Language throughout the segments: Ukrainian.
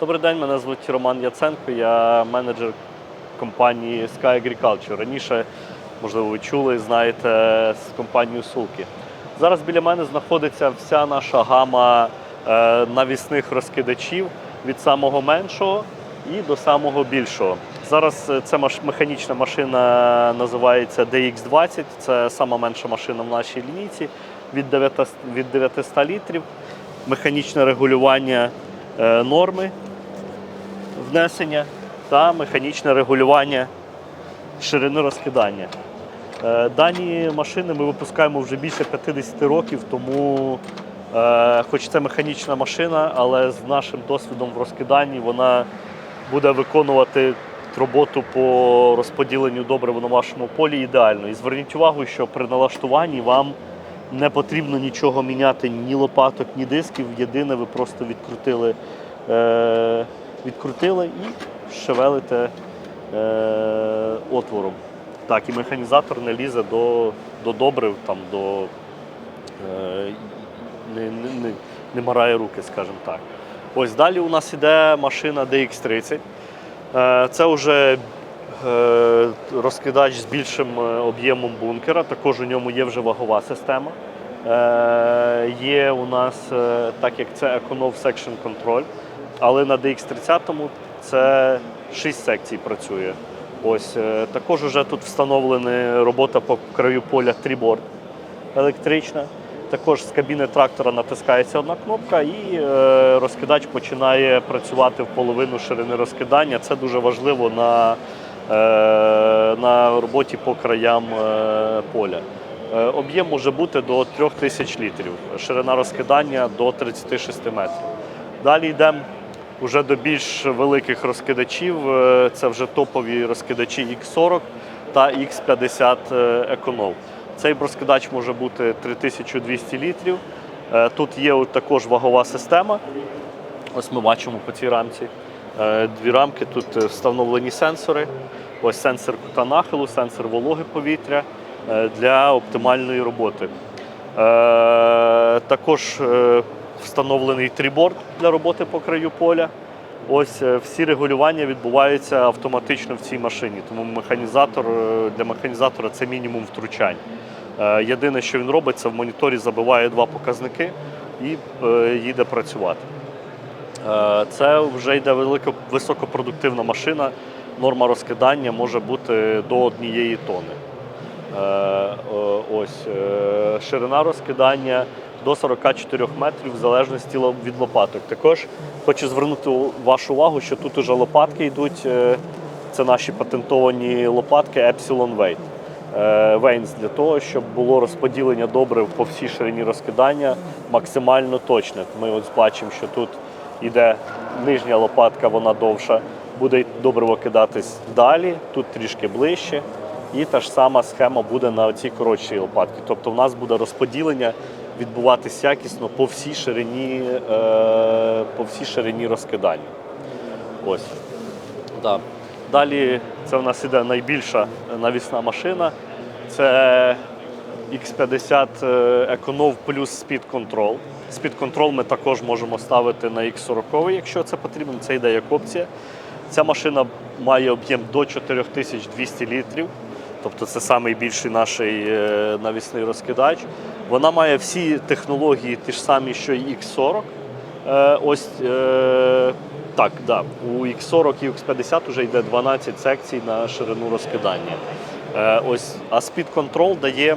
Добрий день, мене звуть Роман Яценко, я менеджер компанії Sky Agriculture. Раніше, можливо, ви чули, знаєте, з компанією Сулки. Зараз біля мене знаходиться вся наша гама е, навісних розкидачів від самого меншого і до самого більшого. Зараз е, ця механічна машина називається DX20, це сама менша машина в нашій лінійці від 900, літрів. Механічне регулювання норми внесення та механічне регулювання ширини розкидання. Е, Дані машини ми випускаємо вже більше 50 років, тому, е, хоч це механічна машина, але з нашим досвідом в розкиданні вона буде виконувати роботу по розподіленню добрива на вашому полі ідеально. І зверніть увагу, що при налаштуванні вам не потрібно нічого міняти, ні лопаток, ні дисків. Єдине, ви просто відкрутили, е, відкрутили і шевелите е, отвором. Так, і механізатор не лізе до, до добрив, там, до, е, не, не, не, не марає руки, скажімо так. Ось далі у нас іде машина DX30. Е, Це вже розкидач з більшим е, об'ємом бункера. Також у ньому є вже вагова система. Е, Є у нас, е, так як це Econov Section Control, але на DX30 це 6 секцій працює. Ось е, також вже тут встановлена робота по краю поля тріборд електрична. Також з кабіни трактора натискається одна кнопка, і е, розкидач починає працювати в половину ширини розкидання. Це дуже важливо на, е, на роботі по краям е, поля. Е, об'єм може бути до 3000 літрів, ширина розкидання до 36 метрів. Далі йдемо вже до більш великих розкидачів. Е, Це вже топові розкидачі X40 та X50 Econov. Цей розкидач може бути 3200 літрів. Е, Тут є також вагова система. Ось ми бачимо по цій рамці. Е, Дві рамки, тут е, встановлені сенсори. Ось сенсор кута нахилу, сенсор вологи повітря е, для оптимальної роботи. Також встановлений триборд для роботи по краю поля. Ось всі регулювання відбуваються автоматично в цій машині, тому механізатор для механізатора це мінімум втручань. Єдине, що він робить, це в моніторі забиває два показники і їде працювати. Е, Це вже йде велика високопродуктивна машина. Норма розкидання може бути до однієї тони. Е, е, Ось ширина розкидання до 44 метрів в залежності від лопаток. Також хочу звернути вашу увагу, що тут уже лопатки йдуть. Це наші патентовані лопатки Epsilon Weight. Вейнс для того, щоб було розподілення добрив по всій ширині розкидання максимально точне. Ми ось бачимо, що тут іде нижня лопатка, вона довша, буде добриво кидатись далі, тут трішки ближче. І та ж сама схема буде на цій коротшій лопатці. Тобто в нас буде розподілення відбуватись якісно по всій ширині, е, по всій ширині розкидання. Ось. Да. Далі це в нас іде найбільша навісна машина. Це X50 Econov плюс Speed Control. Speed Control ми також можемо ставити на X40, якщо це потрібно, це йде як опція. Ця машина має об'єм до 4200 літрів, тобто це найбільший наш е, навісний розкидач. Вона має всі технології ті ж самі, що і X40. Е, Ось е, так, да. у X40 і X50 вже йде 12 секцій на ширину розкидання. Ось, а Speed Control дає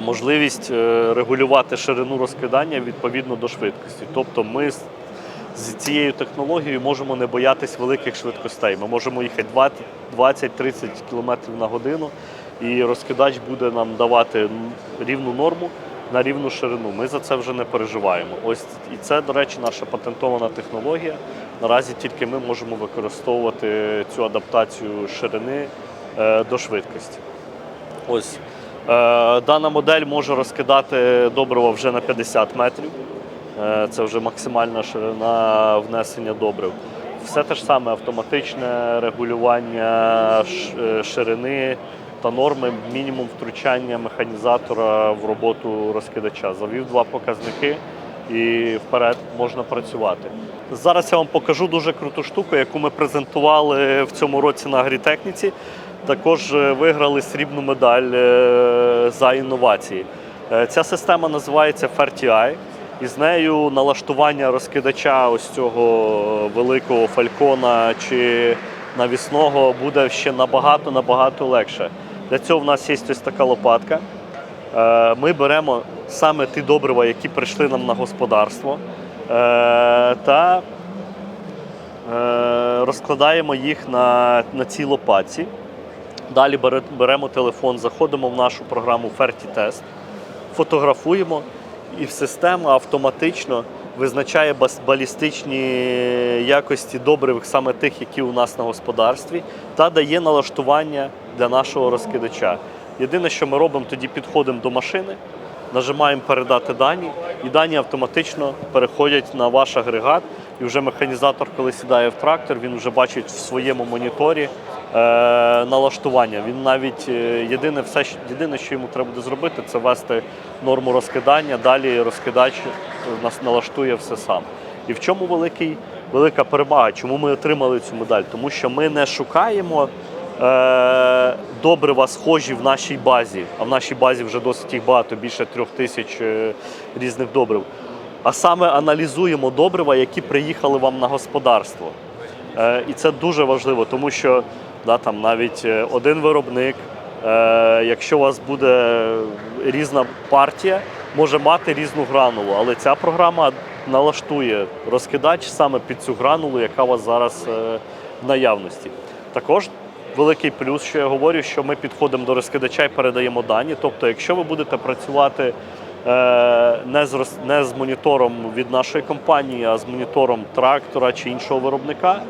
можливість е, регулювати ширину розкидання відповідно до швидкості. Тобто ми з- цією технологією можемо не боятись великих швидкостей. Ми можемо їхати 20 20-30 км на годину, і розкидач буде нам давати рівну норму на рівну ширину. Ми за це вже не переживаємо. Ось і це, до речі, наша патентована технологія. Наразі тільки ми можемо використовувати цю адаптацію ширини е, до швидкості. Ось е, дана модель може розкидати добриво вже на 50 метрів. Е, Це вже максимальна ширина внесення добрив. Все те ж саме автоматичне регулювання е, ширини та норми, мінімум втручання механізатора в роботу розкидача. Завів два показники і вперед можна працювати. Зараз я вам покажу дуже круту штуку, яку ми презентували в цьому році на агрітехніці. Також е, виграли срібну медаль е, за інновації. Е, Ця система називається FertiEye. І з нею налаштування розкидача ось цього великого фалькона чи навісного буде ще набагато набагато легше. Для цього в нас є ось така лопатка. Ми беремо саме ті добрива, які прийшли нам на господарство, та розкладаємо їх на, на цій лопатці. Далі бере- беремо телефон, заходимо в нашу програму Фертітест, фотографуємо, і система автоматично визначає балістичні якості добривих, саме тих, які у нас на господарстві, та дає налаштування для нашого розкидача. Єдине, що ми робимо, тоді підходимо до машини, нажимаємо передати дані, і дані автоматично переходять на ваш агрегат. І вже механізатор, коли сідає в трактор, він вже бачить в своєму моніторі е, налаштування. Він навіть е, єдине, все, єдине, що йому треба буде зробити, це ввести норму розкидання. Далі розкидач нас налаштує все сам. І в чому великий, велика перевага? Чому ми отримали цю медаль? Тому що ми не шукаємо е, добрива схожі в нашій базі, а в нашій базі вже досить їх багато, більше трьох тисяч е, різних добрив. А саме аналізуємо добрива, які приїхали вам на господарство. Е, і це дуже важливо, тому що да, там навіть е, один виробник, е, якщо у вас буде різна партія, може мати різну гранулу, але ця програма налаштує розкидач саме під цю гранулу, яка у вас зараз е, в наявності. Також великий плюс, що я говорю, що ми підходимо до розкидача і передаємо дані. Тобто, якщо ви будете працювати е, не з, не з монітором від нашої компанії, а з монітором трактора чи іншого виробника,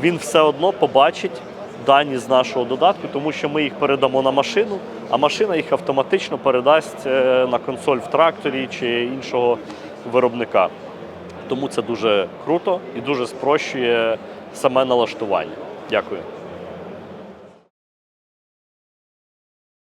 він все одно побачить дані з нашого додатку, тому що ми їх передамо на машину, а машина їх автоматично передасть е, на консоль в тракторі чи іншого виробника. Тому це дуже круто і дуже спрощує саме налаштування. Дякую.